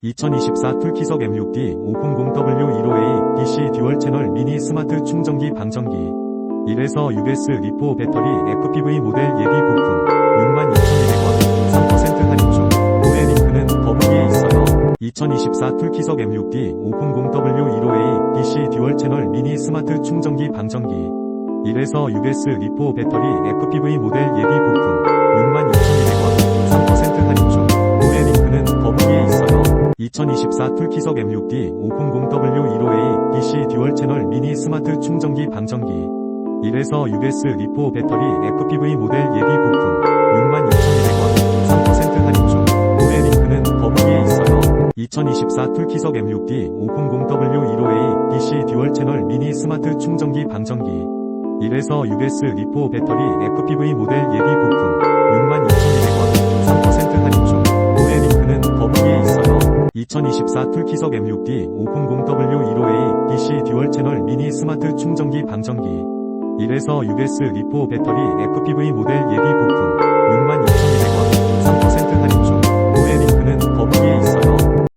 2024 툴키석 M6D 500W15A DC 듀얼 채널 미니 스마트 충전기 방전기. 1에서 6S 리포 배터리 FPV 모델 예비 부품 62,200원 3% 할인 중. 구매 링크는 더보기에 있어요. 2024 툴키석 M6D 500W15A DC 듀얼 채널 미니 스마트 충전기 방전기. 1에서 6S 리포 배터리 FPV 모델 예비 부품 62,200원 2024 툴키석 M6D 500W15A DC 듀얼 채널 미니 스마트 충전기 방전기. 1에서 6S 리포 배터리 FPV 모델 예비 부품 62,200원 3% 할인 중. 구매 링크는 더보기에 있어요. 2024 툴키석 M6D 500W15A DC 듀얼 채널 미니 스마트 충전기 방전기. 1에서 6S 리포 배터리 FPV 모델 예비 부품 2024 툴키석 M6D 500W15A DC 듀얼 채널 미니 스마트 충전기 방전기. 1에서 6S 리포 배터리 FPV 모델 예비 부품